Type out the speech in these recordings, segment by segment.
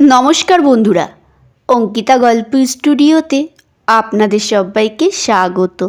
নমস্কার বন্ধুরা, অঙ্কিতা গল্প স্টুডিওতে আপনাদের সবাইকে স্বাগত।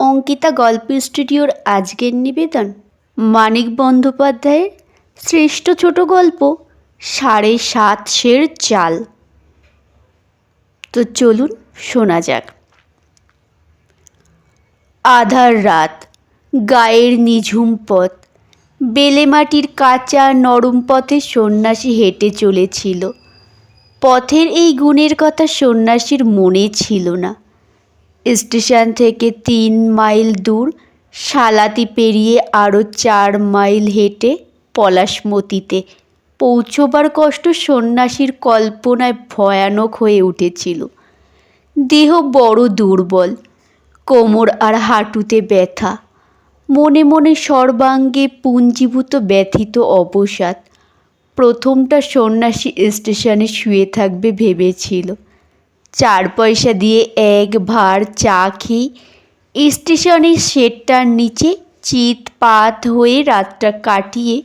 অঙ্কিতা গল্প স্টুডিওর আজকের নিবেদন মানিক বন্দ্যোপাধ্যায়ের শ্রেষ্ঠ ছোট গল্প সাড়ে সাত সের চাল। তো চলুন শোনা যাক। আধার রাত, গায়ের নিঝুম পথ বেলেমাটির কাঁচা নরম পথে সন্ন্যাসী হেঁটে চলেছিল। পথের এই গুণের কথা সন্ন্যাসীর মনে ছিল না। স্টেশন থেকে তিন মাইল দূর সালাতি পেরিয়ে আরও চার মাইল হেঁটে পলাশমতিতে পৌঁছবার কষ্ট সন্ন্যাসীর কল্পনায় ভয়ানক হয়ে উঠেছিল। দেহ বড় দুর্বল, কোমর আর হাঁটুতে ব্যথা। মনে মনে সর্বাঙ্গে পুঞ্জীভূত ব্যথিত অবসাদ। প্রথমটা সন্ন্যাসী স্টেশনে শুয়ে থাকবে ভেবেছিল। চার পয়সা দিয়ে এক ভাঁড় চা খেয়ে স্টেশনের শেডটার নিচে চিত পাত হয়ে রাতটা কাটিয়ে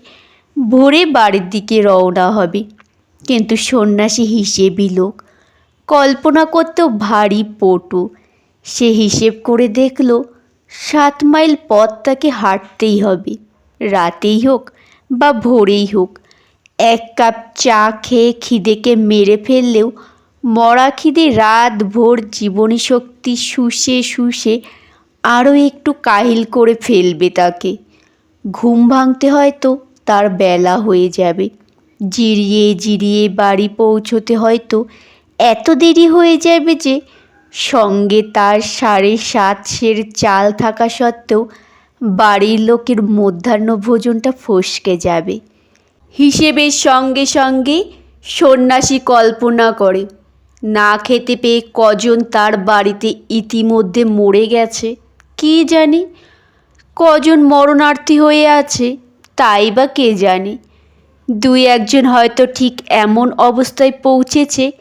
ভোরে বাড়ির দিকে রওনা হবে। কিন্তু সন্ন্যাসী হিসেবই লোক, কল্পনা করতেও ভারী পটু। সে হিসেব করে দেখল সাত মাইল পথ তাকে হাঁটতেই হবে। রাতেই হোক বা ভোরেই হোক, এক কাপ চা খেয়ে খিদেকে মেরে ফেললেও মরা খিদে রাত ভোর জীবনী শক্তি শুষে শুষে আরও একটু কাহিল করে ফেলবে তাকে। ঘুম ভাঙতে হয়তো তার বেলা হয়ে যাবে। জিরিয়ে জিরিয়ে বাড়ি পৌঁছোতে হয়তো এত দেরি হয়ে যাবে যে সঙ্গে তার সাড়ে সাত সের চাল থাকা সত্ত্বেও বাড়ির লোকের মধ্যাহ্ন ভোজনটা ফসকে যাবে। হিসেবের সঙ্গে সঙ্গে সন্ন্যাসী কল্পনা করে, না খেতে পেয়ে কজন তার বাড়িতে ইতিমধ্যে মরে গেছে, কে জানে? কজন মরণার্থী হয়ে আছে, তাই বা কে জানে? দুই একজন হয়তো ঠিক এমন অবস্থায় পৌঁছেছে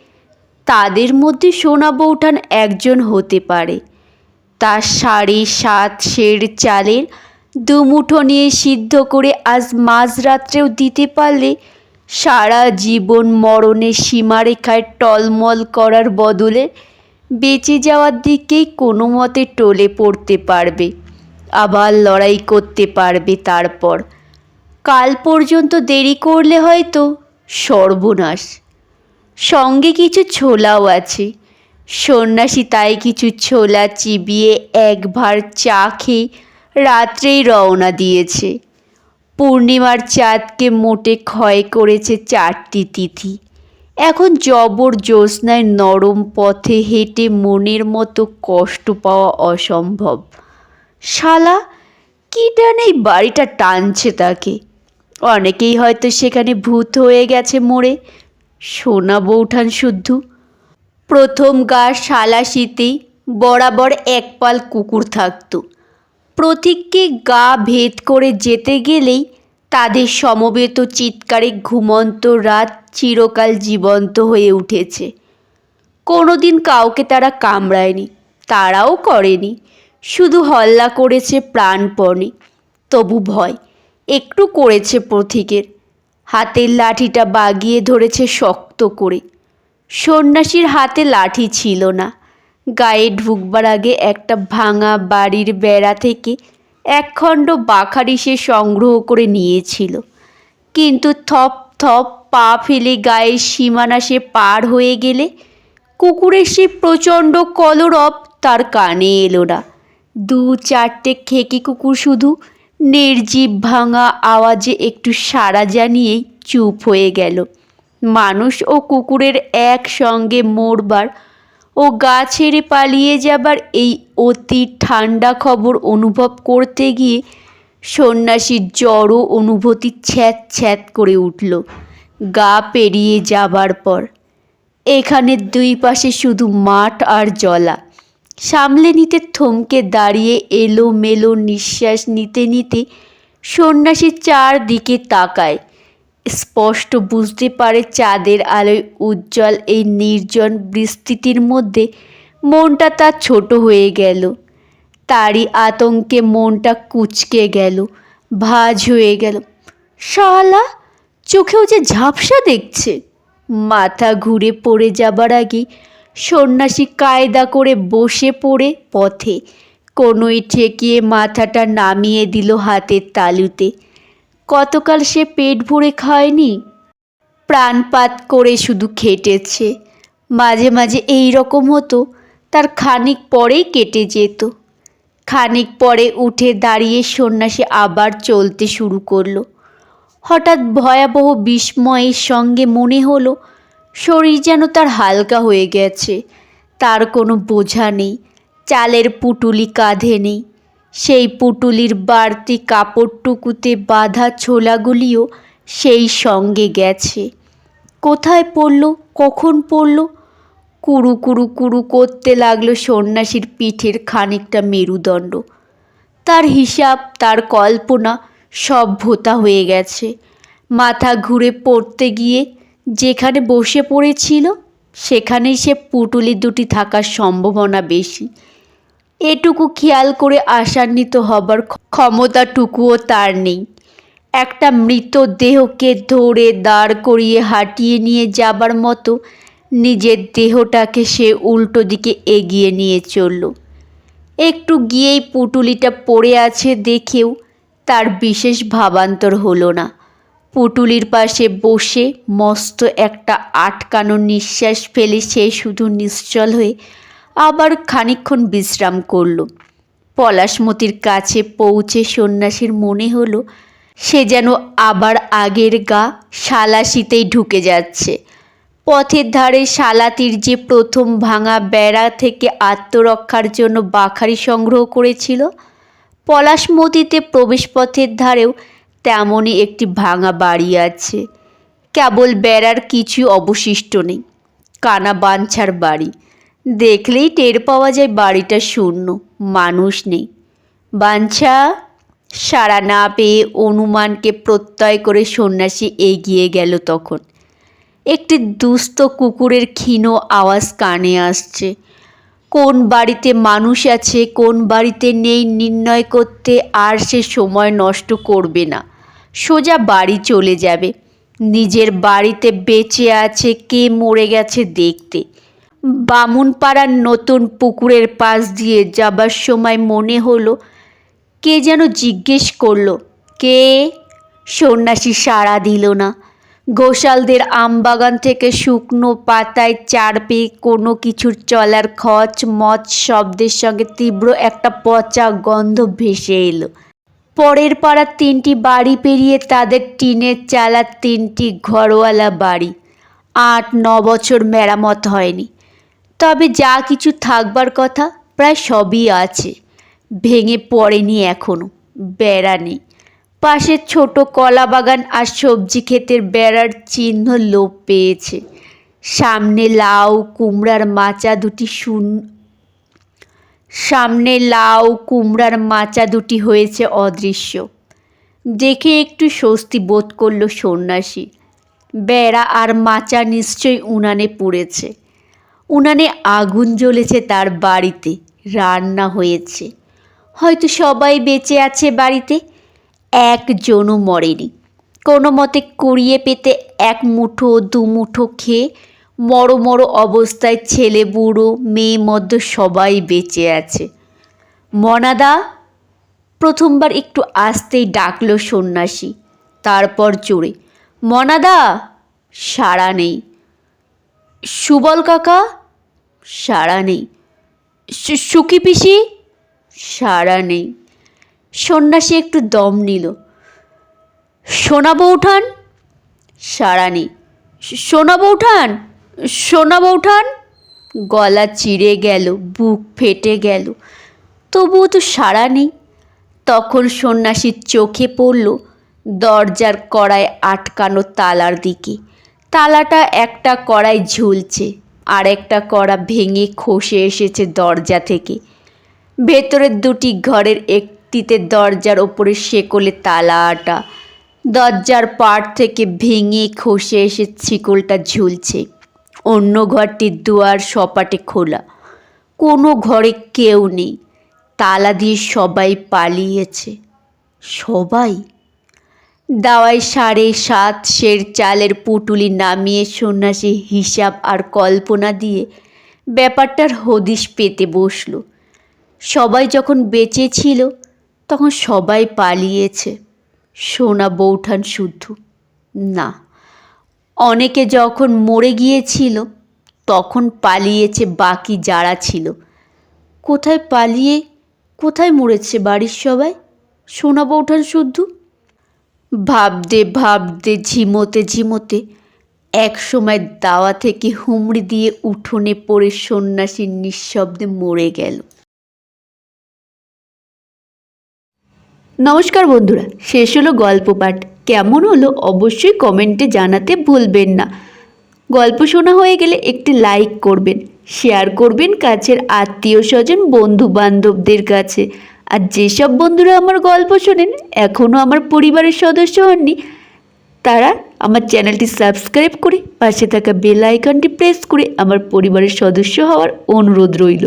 তাদের মধ্যে সোনা বৌঠান একজন হতে পারে। তার সাড়ে সাত সের চালের দুমুঠো নিয়ে সিদ্ধ করে আজ মাঝরাত্রেও দিতে পারলে সারা জীবন মরণের সীমারেখায় টলমল করার বদলে বেঁচে যাওয়ার দিকেই কোনো মতে টলে পড়তে পারবে, আবার লড়াই করতে পারবে তারপর। কাল পর্যন্ত দেরি করলে হয়তো সর্বনাশ। সঙ্গে কিছু ছোলাও আছে। সন্ন্যাসী তাই কিছু ছোলা চিবিয়ে একবার চা খেয়ে রাত্রেই রওনা দিয়েছে। পূর্ণিমার চাঁদকে মোটে ক্ষয় করেছে চারটি তিথি। এখন জবর জ্যোৎস্নায় নরম পথে হেঁটে মনের মতো কষ্ট পাওয়া অসম্ভব। শালা, কী টানেই বাড়িটা টানছে তাকে? অনেকেই হয়তো সেখানে ভূত হয়ে গেছে মোড়ে। সোনা বৌঠান শুদ্ধ। প্রথম গা সালাশিতেই বরাবর একপাল কুকুর থাকতো। প্রতীককে গা ভেদ করে যেতে গেলেই তাদের সমবেত চিৎকারে ঘুমন্ত রাত চিরকাল জীবন্ত হয়ে উঠেছে। কোনো দিন কাউকে তারা কামড়ায়নি, তারাও করেনি। শুধু হল্লা করেছে প্রাণপণে, তবু ভয়, একটু করেছে পথিকের হাতের লাঠিটা বাগিয়ে ধরেছে শক্ত করে। সন্ন্যাসীর হাতে লাঠি ছিল না। গায়ে ঢুকবার আগে একটা ভাঙা বাড়ির বেড়া থেকে একখণ্ড বাখারি সে সংগ্রহ করে নিয়েছিল। কিন্তু থপ থপ পা ফেলে গায়ের সীমানা সে পার হয়ে গেলে কুকুরের সে প্রচণ্ড কলরব তার কানে এলো না। দু চারটে খেকি কুকুর শুধু নির্জীব ভাঙা আওয়াজে একটু সাড়া জানিয়েই চুপ হয়ে গেল। মানুষ ও কুকুরের একসঙ্গে মরবার ও গা ছেড়ে পালিয়ে যাবার এই অতি ঠান্ডা খবর অনুভব করতে গিয়ে সন্ন্যাসীর জড়ো অনুভূতি ছ্যাঁত ছ্যাঁত করে উঠল। গা পেরিয়ে যাবার পর। এখানে দুই পাশে শুধু মাঠ আর জলা। সামলে নিতে থমকে দাঁড়িয়ে এলো মেলো নিঃশ্বাস নিতে নিতে সন্ন্যাসী চারদিকে তাকায়। স্পষ্ট বুঝতে পারে চাঁদের আলোয় উজ্জ্বল এই নির্জন বিস্তৃতির মধ্যে মনটা তার ছোট হয়ে গেল। তারই আতঙ্কে মনটা কুচকে গেল, ভাজ হয়ে গেল। শালা, চোখেও যে ঝাপসা দেখছে। মাথা ঘুরে পড়ে যাবার আগে সন্ন্যাসী কায়দা করে বসে পড়ে পথে। কোনোই ঠেকিয়ে মাথাটা নামিয়ে দিল হাতের তালুতে। কতকাল সে পেট ভরে খায়নি? প্রাণপাত করে শুধু খেটেছে। মাঝে মাঝে এই রকম হতো, তার খানিক পরেই কেটে যেত। খানিক পরে উঠে দাঁড়িয়ে সন্ন্যাসী আবার চলতে শুরু করল। হঠাৎ ভয়াবহ বিস্ময়ের সঙ্গে মনে হলো শরীর যেন তার হালকা হয়ে গেছে। তার কোনো বোঝা নেই, চালের পুটুলি কাঁধে নেই। সেই পুটুলির বাড়তি কাপড়টুকুতে বাঁধা ছোলাগুলিও সেই সঙ্গে গেছে। কোথায় পড়ল, কখন পড়ল? কুরু কুরু কুরু করতে লাগল সন্ন্যাসীর পিঠের খানিকটা মেরুদণ্ড। তার হিসাব, তার কল্পনা সব ভোতা হয়ে গেছে। মাথা ঘুরে পড়তে গিয়ে যেখানে বসে পড়েছিল, সেখানেই সে পুটুলি দুটি থাকার সম্ভাবনা বেশি। এটুকু খেয়াল করে আশান্বিত হবার ক্ষমতাটুকুও তার নেই। একটা মৃত দেহকে ধরে দাঁড় করিয়ে হাঁটিয়ে নিয়ে যাবার মতো নিজের দেহটাকে সে উল্টো দিকে এগিয়ে নিয়ে চলল। একটু গিয়েই পুটুলিটা পড়ে আছে দেখেও তার বিশেষ ভাবান্তর হলো না। পুটুলির পাশে বসে মস্ত একটা আটকানো নিঃশ্বাস ফেলে সে শুধু নিশ্চল হয়ে আবার খানিকক্ষণ বিশ্রাম করল। পলাশমতির কাছে পৌঁছে সন্ন্যাসীর মনে হলো, সে যেন আবার আগের গা সালাসিতেই ঢুকে যাচ্ছে। পথের ধারে শালাতির যে প্রথম ভাঙা বেড়া থেকে আত্মরক্ষার জন্য বাখারি সংগ্রহ করেছিল, পলাশমতিতে প্রবেশপথের ধারেও তেমনই একটি ভাঙা বাড়ি আছে। কেবল বেড়ার কিছু অবশিষ্ট নেই। কানা বাঞ্ছার বাড়ি। দেখলেই টের পাওয়া যায় বাড়িটা শূন্য, মানুষ নেই। বাঞ্ছা, সাড়া না পেয়ে অনুমানকে প্রত্যয় করে সন্ন্যাসী এগিয়ে গেল তখন। একটি দুস্থ কুকুরের ক্ষীণ আওয়াজ কানে আসছে। কোন বাড়িতে মানুষ আছে, কোন বাড়িতে নেই, নির্ণয় করতে আর সে সময় নষ্ট করবে না। সোজা বাড়ি চলে যাবে। নিজের বাড়িতে বেঁচে আছে কে মরে গেছে দেখতে। বামুনপাড়ার নতুন পুকুরের পাশ দিয়ে যাবার সময় মনে হলো, কে যেন জিজ্ঞেস করল, কে? সন্ন্যাসী সাড়া দিল না। ঘোষালদের আমবাগান থেকে শুকনো পাতায় চার পেয়ে কোনো কিছুর চলার খচ মচ শব্দের সঙ্গে তীব্র একটা পচা গন্ধ ভেসে এলো। পরের পাড়ার তিনটি বাড়ি পেরিয়ে তাদের টিনের চালার তিনটি ঘরওয়ালা বাড়ি। আট, ন বছর মেরামত হয়নি। তবে যা কিছু থাকবার কথা প্রায় সবই আছে। ভেঙে পড়েনি এখনও বেড়া নেই। পাশের ছোট কলা বাগান আর সবজি ক্ষেতের বেড়ার চিহ্ন লোপ পেয়েছে। সামনে লাউ, কুমড়ার মাচা দুটি শুন সামনে লাউ, কুমড়ার মাচা দুটি হয়েছে অদৃশ্য। দেখে একটু স্বস্তি বোধ করল সন্ন্যাসী। বেড়া আর মাচা নিশ্চয়ই উনানে পুড়েছে। উনানে আগুন জ্বলেছে তার বাড়িতে, রান্না হয়েছে। হয়তো সবাই বেঁচে আছে বাড়িতে, একজনও মরেনি। কোনো মতে কুড়িয়ে পেতে এক মুঠো, দু মুঠো খেয়ে মরো মরো অবস্থায় ছেলে, বুড়ো, মেয়ে মধ্য সবাই বেঁচে আছে। মনাদা প্রথমবার একটু আসতেই ডাকলো সন্ন্যাসী, তারপর জোরে, মনাদা, সাড়া নেই। সুবল কাকা, সাড়া নেই। সু- সুখী পিসি, সাড়া নেই। সন্ন্যাসী একটু দম নিল সোনা বৌঠান সাড়া নেই। সোনা বৌঠান সোনা বৌঠান, গলা চিড়ে গেল, বুক ফেটে গেল। তবুও তো সাড়া নেই। তখন সন্ন্যাসীর চোখে পড়ল দরজার কড়ায় আটকানো তালার দিকে। তালাটা একটা কড়াই ঝুলছে, আর একটা কড়া ভেঙে খসে এসেছে দরজা থেকে। ভেতরের দুটি ঘরের একটিতে দরজার ওপরে শেকলে তালা আটা দরজার পাড় থেকে ভেঙে খসে এসে শিকলটা ঝুলছে। অন্য ঘরটির দুয়ার সপাটে খোলা। কোনো ঘরে কেউ নেই। তালা দিয়ে সবাই পালিয়েছে। সবাই? দাওয়ায় সাড়ে সাত সের চালের পুটুলি নামিয়ে সন্ন্যাসী হিসাব আর কল্পনা দিয়ে ব্যাপারটার হদিশ পেতে বসল। সবাই যখন বেঁচে ছিল, তখন সবাই পালিয়েছে। সোনা বৌঠান শুদ্ধ। না। অনেকে যখন মরে গিয়েছিল, তখন পালিয়েছে বাকি যারা ছিল। কোথায় পালিয়ে, কোথায় মরেছে বাড়ির সবাই? সোনা বৌঠান শুদ্ধ। ভাবতে ভাবতে, ঝিমোতে ঝিমোতে, এক সময় দাওয়া থেকে হুমড়ি দিয়ে উঠোনে পড়ে সন্ন্যাসীর নিঃশব্দে মরে গেল। নমস্কার বন্ধুরা, শেষ হলো গল্প পাঠ। কেমন হলো অবশ্যই কমেন্টে জানাতে ভুলবেন না। গল্প শোনা হয়ে গেলে একটি লাইক করবেন, শেয়ার করবেন কাছের আত্মীয় স্বজন বন্ধু বান্ধবদের কাছে। আর যেসব বন্ধুরা আমার গল্প শোনেন, এখনও আমার পরিবারের সদস্য হননি, তারা আমার চ্যানেলটি সাবস্ক্রাইব করে পাশে থাকা বেল আইকনটি প্রেস করে আমার পরিবারের সদস্য হওয়ার অনুরোধ রইল।